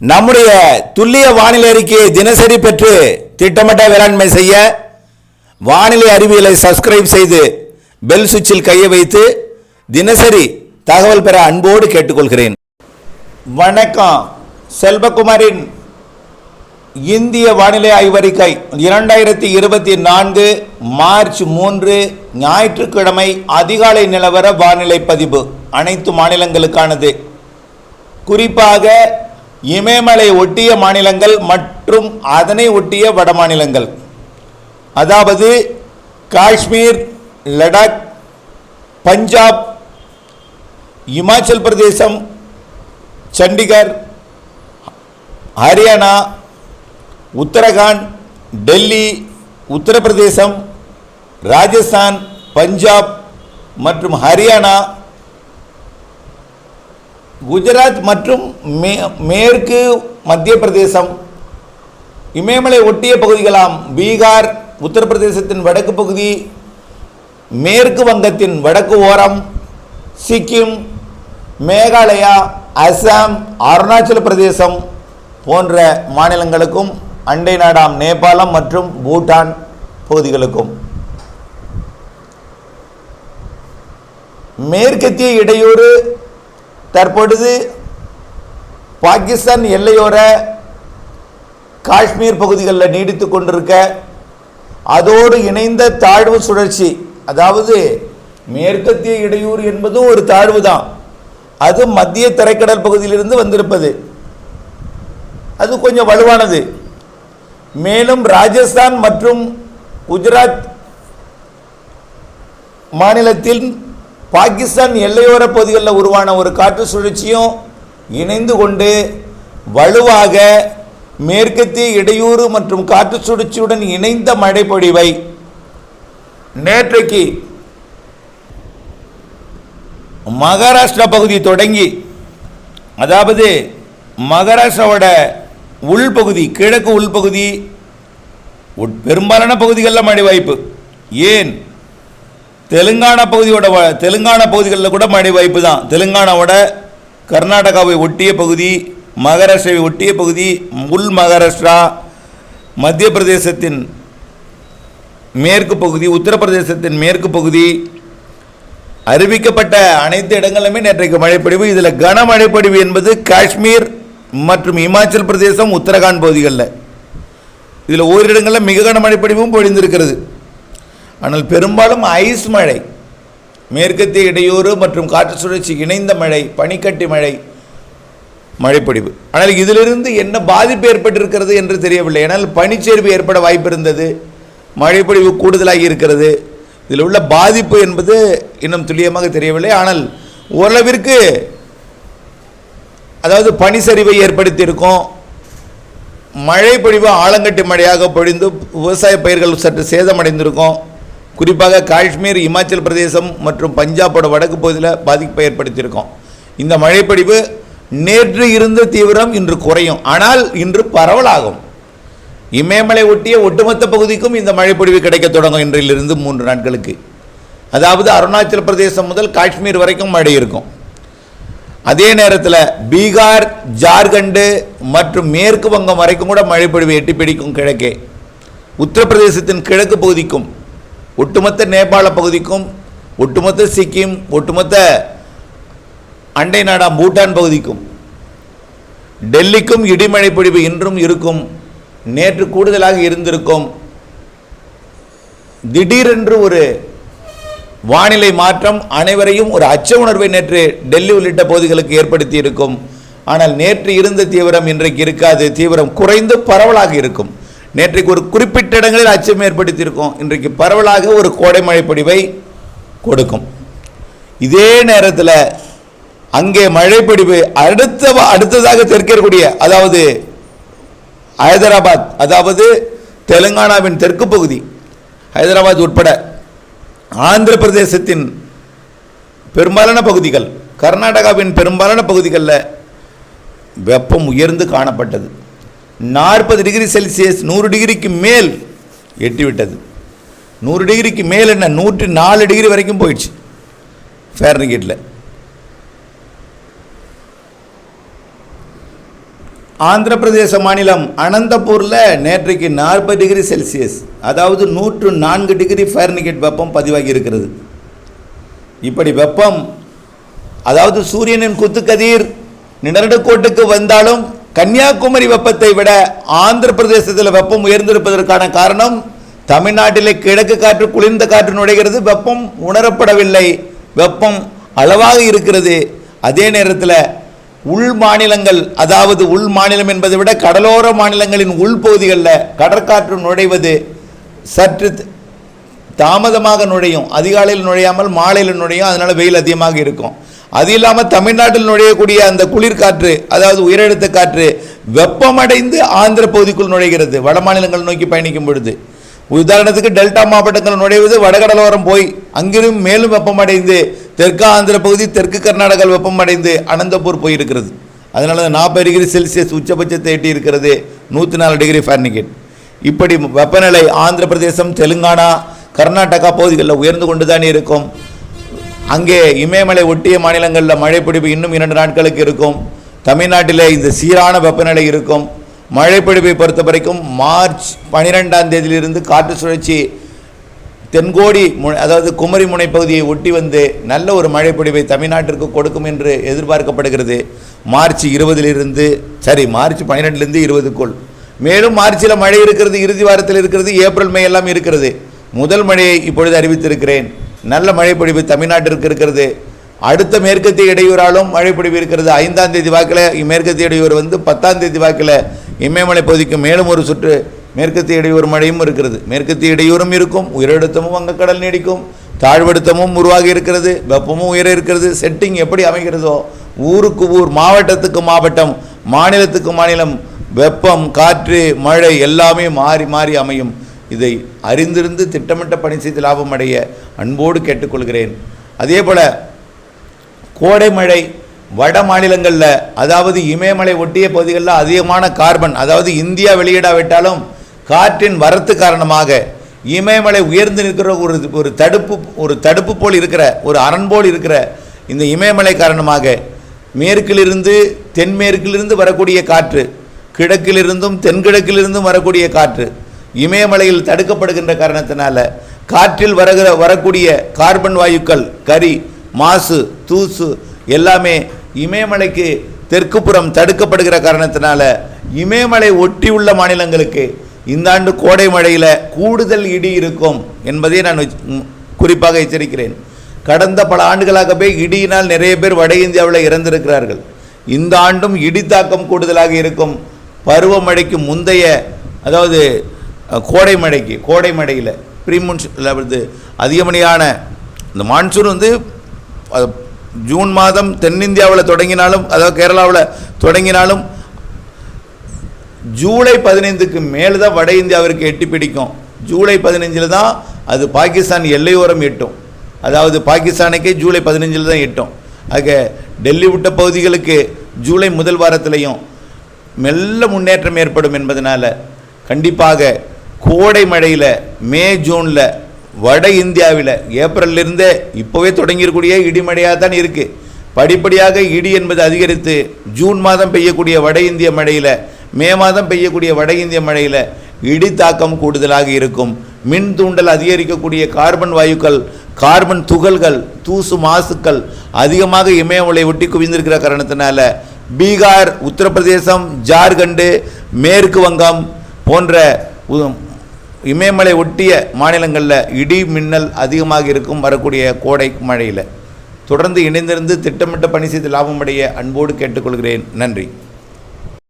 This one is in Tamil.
நம்முடைய துல்லிய வானிலை அறிக்கையை தினசரி பெற்று திட்டமிட்ட வேளாண்மை செய்ய வானிலை அறிவியலை சப்ஸ்கிரைப் செய்து பெல் சுவிட்சில் கையை வைத்து தினசரி தகவல் பெற அன்போடு கேட்டுக்கொள்கிறேன். வணக்கம். செல்வகுமாரின் இந்திய வானிலை ஆய்வறிக்கை இரண்டாயிரத்தி இருபத்தி நான்கு மார்ச் மூன்று ஞாயிற்றுக்கிழமை அதிகாலை நிலவர வானிலை பதிவு. அனைத்து மாநிலங்களுக்கானது. குறிப்பாக இமயமலை ஒட்டிய மாநிலங்கள் மற்றும் அதனை ஒட்டிய வட மாநிலங்கள். அதாவது காஷ்மீர் லடாக் பஞ்சாப் இமாச்சல் பிரதேசம் சண்டிகர் ஹரியானா உத்தரகாண்ட் டெல்லி உத்தரப்பிரதேசம் ராஜஸ்தான் பஞ்சாப் மற்றும் ஹரியானா குஜராத் மற்றும் மே மேற்கு மத்திய பிரதேசம் இமயமலை ஒட்டிய பகுதிகளாம் பீகார் உத்தரப்பிரதேசத்தின் வடக்கு பகுதி மேற்கு வங்கத்தின் வடக்கு ஓரம் சிக்கிம் மேகாலயா அசாம் அருணாச்சல பிரதேசம் போன்ற மாநிலங்களுக்கும் அண்டை நாடாம் நேபாளம் மற்றும் பூட்டான் பகுதிகளுக்கும். மேற்கத்திய இடையூறு தற்பொழுது பாகிஸ்தான் எல்லையோர காஷ்மீர் பகுதிகளில் நீடித்து கொண்டிருக்க அதோடு இணைந்த தாழ்வு சுழற்சி அதாவது மேற்கத்திய இடையூறு என்பதும் ஒரு தாழ்வு தான். அது மத்திய தரைக்கடல் பகுதியிலிருந்து வந்திருப்பது. அது கொஞ்சம் வலுவானது. மேலும் ராஜஸ்தான் மற்றும் குஜராத் மாநிலத்தில் பாகிஸ்தான் எல்லையோர பகுதிகளில் உருவான ஒரு காற்று சுழற்சியும் இணைந்து கொண்டு வலுவாக மேற்கத்திய இடையூறு மற்றும் காற்று சுழற்சியுடன் இணைந்த மழைப்பொழிவை நேற்றைக்கு மகாராஷ்டிரா பகுதி தொடங்கி அதாவது மகாராஷ்டிராவோட உள்பகுதி கிழக்கு உள்பகுதி உட்- பெரும்பாலான பகுதிகளில் மழை வாய்ப்பு ஏன்? தெலுங்கானா பகுதியோட வ- தெலுங்கானா பகுதிகளில் கூட மழை வாய்ப்பு தான். தெலுங்கானாவோட கர்நாடகாவை ஒட்டிய பகுதி மகாராஷ்டிராவை ஒட்டிய பகுதி உள் மகாராஷ்டிரா மத்திய பிரதேசத்தின் மேற்கு பகுதி உத்தரப்பிரதேசத்தின் மேற்கு பகுதி அறிவிக்கப்பட்ட அனைத்து இடங்களிலுமே நேற்றைக்கு மழைப்பொழிவு. இதில் கனமழைப்பொழிவு என்பது காஷ்மீர் மற்றும் இமாச்சல் பிரதேசம் உத்தரகாண்ட் பகுதிகளில். இதில் ஓரிடங்களில் மிக கனமழைப்பொழிவும் பொழிந்திருக்கிறது. ஆனால் பெரும்பாலும் ஐஸ் மழை மேற்கத்திய இடையூறு மற்றும் காற்று சுழற்சி இணைந்த மழை பனிக்கட்டி மழை மழைப்பொழிவு. ஆனால் இதிலிருந்து என்ன பாதிப்பு ஏற்பட்டிருக்கிறது என்று தெரியவில்லை. ஏனால் பனிச்சேர்வு ஏற்பட வாய்ப்பு இருந்தது மழைப்பொழிவு கூடுதலாகி இருக்கிறது. இதில் உள்ள பாதிப்பு என்பது இன்னும் துல்லியமாக தெரியவில்லை. ஆனால் ஓரளவிற்கு அதாவது பனிச்சரிவை ஏற்படுத்தியிருக்கும் மழை பொழிவு ஆலங்கட்டி மழையாக பொழிந்து விவசாய பயிர்கள் சற்று சேதமடைந்திருக்கும் குறிப்பாக காஷ்மீர் இமாச்சல் பிரதேசம் மற்றும் பஞ்சாபோட வடக்கு பகுதியில் பாதிப்பை ஏற்படுத்தியிருக்கோம். இந்த மழைப்பொழிவு நேற்று இருந்த தீவிரம் இன்று குறையும். ஆனால் இன்று பரவலாகும். இமயமலை ஒட்டிய ஒட்டுமொத்த பகுதிக்கும் இந்த மழைப்பொழிவு கிடைக்க தொடங்கும் இன்றிலிருந்து மூன்று நாட்களுக்கு. அதாவது அருணாச்சல பிரதேசம் முதல் காஷ்மீர் வரைக்கும் மழை இருக்கும். அதே நேரத்தில் பீகார் ஜார்க்கண்டு மற்றும் மேற்கு வங்கம் வரைக்கும் கூட மழைப்பொழிவு எட்டி பிடிக்கும் கிழக்கே. உத்தரப்பிரதேசத்தின் கிழக்கு பகுதிக்கும் ஒட்டுமொத்த நேபாள பகுதிக்கும் ஒட்டுமொத்த சிக்கிம் ஒட்டுமொத்த அண்டை நாடாம் பூட்டான் பகுதிக்கும் டெல்லிக்கும் இடிமழை பொழிவு இன்றும் இருக்கும் நேற்று கூடுதலாக இருந்திருக்கும் திடீரென்று ஒரு வானிலை மாற்றம் அனைவரையும் ஒரு அச்ச உணர்வை நேற்று டெல்லி உள்ளிட்ட பகுதிகளுக்கு ஏற்படுத்தி இருக்கும் ஆனால் நேற்று இருந்த தீவிரம் இன்றைக்கு இருக்காது. தீவிரம் குறைந்து பரவலாக இருக்கும். நேற்றைக்கு ஒரு குறிப்பிட்ட இடங்களில் அச்சம் ஏற்படுத்தியிருக்கும். இன்றைக்கு பரவலாக ஒரு கோடை மழை பொழிவை கொடுக்கும். இதே நேரத்தில் அங்கே மழைப்பொழிவு அடுத்த அடுத்ததாக தெற்கக்கூடிய அதாவது ஹைதராபாத் அதாவது தெலுங்கானாவின் தெற்கு பகுதி ஹைதராபாத் உட்பட ஆந்திர பிரதேசத்தின் பெரும்பாலான பகுதிகள் கர்நாடகாவின் பெரும்பாலான பகுதிகளில் வெப்பம் உயர்ந்து காணப்பட்டது. நாற்பது டிகிரி செல்சியஸ் நூறு டிகிரிக்கு மேல் எட்டிவிட்டது. நூறு டிகிரிக்கு மேல் என்ன? நூற்றி நாலு டிகிரி வரைக்கும் போயிடுச்சு. ஃபேரன்ஹீட்டில் ஆந்திர பிரதேச மாநிலம் அனந்தபூரில் நேற்றைக்கு நாற்பது டிகிரி செல்சியஸ் அதாவது நூற்று நான்கு டிகிரி ஃபேர்னிகேட் வெப்பம் பதிவாகி இருக்கிறது. இப்படி வெப்பம் அதாவது சூரியனின் குத்துக்கதிர் நிழற்கோட்டுக்கு வந்தாலும் கன்னியாகுமரி வெப்பத்தை விட ஆந்திர பிரதேசத்தில் வெப்பம் உயர்ந்திருப்பதற்கான காரணம் தமிழ்நாட்டிலே கிழக்கு காற்று குளிர்ந்த காற்று நுழைகிறது வெப்பம் உணரப்படவில்லை. வெப்பம் அளவாக இருக்கிறது. அதே நேரத்தில் உள் மாநிலங்கள் அதாவது உள் மாநிலம் என்பதை விட கடலோர மாநிலங்களின் உள்பகுதிகளில் கடற்காற்று நுழைவது சற்று தாமதமாக நுழையும். அதிகாலையில் நுழையாமல் மாலையில் நுழையும். அதனால் வெயில் அதிகமாக இருக்கும். அது இல்லாமல் தமிழ்நாட்டில் நுழையக்கூடிய அந்த குளிர்காற்று அதாவது உயரழுத்த காற்று வெப்பமடைந்து ஆந்திர பகுதிக்குள் நுழைகிறது வட மாநிலங்கள் நோக்கி பயணிக்கும் பொழுது. உதாரணத்துக்கு டெல்டா மாவட்டங்கள் நுழைவது வடகடலோரம் போய் அங்கிரும் மேலும் வெப்பமடைந்து தெற்கு ஆந்திர பகுதி தெற்கு கர்நாடகா வெப்பமடைந்து அனந்தபூர் போயிருக்கிறது. அதனால நாற்பது டிகிரி செல்சியஸ் உச்சபட்சத்தை எட்டி இருக்கிறது நூற்றி நாலு டிகிரி ஃபாரன்ஹீட். இப்படி வெப்பநிலை ஆந்திர பிரதேசம் தெலுங்கானா கர்நாடகா பகுதிகளில் உயர்ந்து கொண்டு தான் இருக்கும். அங்கே இமயமலை ஒட்டிய மாநிலங்களில் மழைப்பிடிப்பு இன்னும் இரண்டு நாட்களுக்கு இருக்கும். தமிழ்நாட்டில் இந்த சீரான வெப்பநிலை இருக்கும். மழைப்பிடிப்பை பொறுத்த வரைக்கும் மார்ச் பனிரெண்டாம் தேதியிலிருந்து காற்று சுழற்சி தென்கோடி மு அதாவது குமரி முனை பகுதியை ஒட்டி வந்து நல்ல ஒரு மழைப்பொழிவை தமிழ்நாட்டிற்கு கொடுக்கும் என்று எதிர்பார்க்கப்படுகிறது. மார்ச் இருபதிலிருந்து சரி மார்ச் பன்னிரெண்டுலேருந்து இருபதுக்குள். மேலும் மார்ச்சில் மழை இருக்கிறது இறுதி வாரத்தில் இருக்கிறது ஏப்ரல் மே எல்லாம் இருக்கிறது. முதல் மழையை இப்பொழுது அறிவித்திருக்கிறேன். நல்ல மழைப்பொழிவு தமிழ்நாட்டிற்கு இருக்கிறது. அடுத்த மேற்கத்திய இடையூறாலும் மழைப்பொழிவு இருக்கிறது. ஐந்தாம் தேதி வாக்கில் மேற்கத்திய இடையூறு வந்து பத்தாம் தேதி வாக்கில் இமயமலை பகுதிக்கு மேலும் ஒரு சுற்று மேற்கத்திய இடையூறு மழையும் இருக்கிறது. மேற்கத்திய இடையூறும் இருக்கும். உயரழுத்தமும் வங்கக்கடல் நீடிக்கும். தாழ்வடுத்தமும் உருவாகி இருக்கிறது. வெப்பமும் உயர இருக்கிறது. செட்டிங் எப்படி அமைகிறதோ ஊருக்கு ஊர் மாவட்டத்துக்கு மாவட்டம் மாநிலத்துக்கு மாநிலம் வெப்பம் காற்று மழை எல்லாமே மாறி மாறி அமையும். இதை அறிந்திருந்து திட்டமிட்ட பணி செய்து லாபம் அடைய அன்போடு கேட்டுக்கொள்கிறேன். அதே போல் கோடை மழை வட மாநிலங்களில் அதாவது இமயமலை ஒட்டிய பகுதிகளில் அதிகமான கார்பன் அதாவது இந்தியா வெளியிடாவிட்டாலும் காற்றின் வரத்து காரணமாக இமயமலை உயர்ந்து நிற்கிற ஒரு ஒரு தடுப்பு ஒரு தடுப்பு போல் இருக்கிற ஒரு அரண் போல் இருக்கிற இந்த இமயமலை காரணமாக மேற்கிலிருந்து தென்மேற்கிலிருந்து வரக்கூடிய காற்று கிழக்கிலிருந்தும் தென்கிழக்கிலிருந்தும் வரக்கூடிய காற்று இமயமலையில் தடுக்கப்படுகின்ற காரணத்தினால காற்றில் வருகிற வரக்கூடிய கார்பன் வாயுக்கள் கரி மாசு தூசு எல்லாமே இமயமலைக்கு தெற்குப்புறம் தடுக்கப்படுகிற காரணத்தினால இமயமலை ஒட்டியுள்ள மாநிலங்களுக்கு இந்த ஆண்டு கோடை மழையில் கூடுதல் இடி இருக்கும் என்பதை நான் குறிப்பாக எச்சரிக்கிறேன். கடந்த பல ஆண்டுகளாகவே இடியினால் நிறைய பேர் வட இந்தியாவில் இறந்திருக்கிறார்கள். இந்த ஆண்டும் இடி தாக்கம் கூடுதலாக இருக்கும். பருவமழைக்கு முந்தைய அதாவது கோடை மழைக்கு கோடை மழையில் ப்ரீமுன்ஸ் அதிகமணியான இந்த மான்சூன் வந்து ஜூன் மாதம் தென்னிந்தியாவில் தொடங்கினாலும் அதாவது கேரளாவில் தொடங்கினாலும் ஜூலை பதினைந்துக்கு மேலே தான் வட இந்தியாவிற்கு எட்டி பிடிக்கும். ஜூலை பதினஞ்சில் தான் அது பாகிஸ்தான் எல்லையோரம் எட்டும். அதாவது பாகிஸ்தானுக்கே ஜூலை பதினஞ்சில் தான் எட்டும். ஆக டெல்லி விட்ட பகுதிகளுக்கு ஜூலை முதல் வாரத்திலையும் மெல்ல முன்னேற்றம் ஏற்படும் என்பதனால் கண்டிப்பாக கோடை மழையில் மே ஜூனில் வட இந்தியாவில் ஏப்ரல்லிருந்தே இப்போவே தொடங்கியிருக்கூடிய இடிமழையாக தான் இருக்குது படிப்படியாக இடி என்பது அதிகரித்து ஜூன் மாதம் பெய்யக்கூடிய வட இந்திய மழையில் மே மாதம் பெய்யக்கூடிய வட இந்திய மழையில் இடி தாக்கம் கூடுதலாக இருக்கும். மின் தூண்டல் அதிகரிக்கக்கூடிய கார்பன் வாயுக்கள் கார்பன் துகள்கள் தூசு மாசுக்கள் அதிகமாக இமயமலை ஒட்டி குவிந்திருக்கிற காரணத்தினால பீகார் உத்தரப்பிரதேசம் ஜார்க்கண்டு மேற்கு வங்கம் போன்ற இமயமலை ஒட்டிய மாநிலங்களில் இடி மின்னல் அதிகமாக இருக்கும் வரக்கூடிய கோடை மழையில். தொடர்ந்து இணைந்திருந்து திட்டமிட்ட பணி செய்து லாபமடைய அன்போடு கேட்டுக்கொள்கிறேன். நன்றி.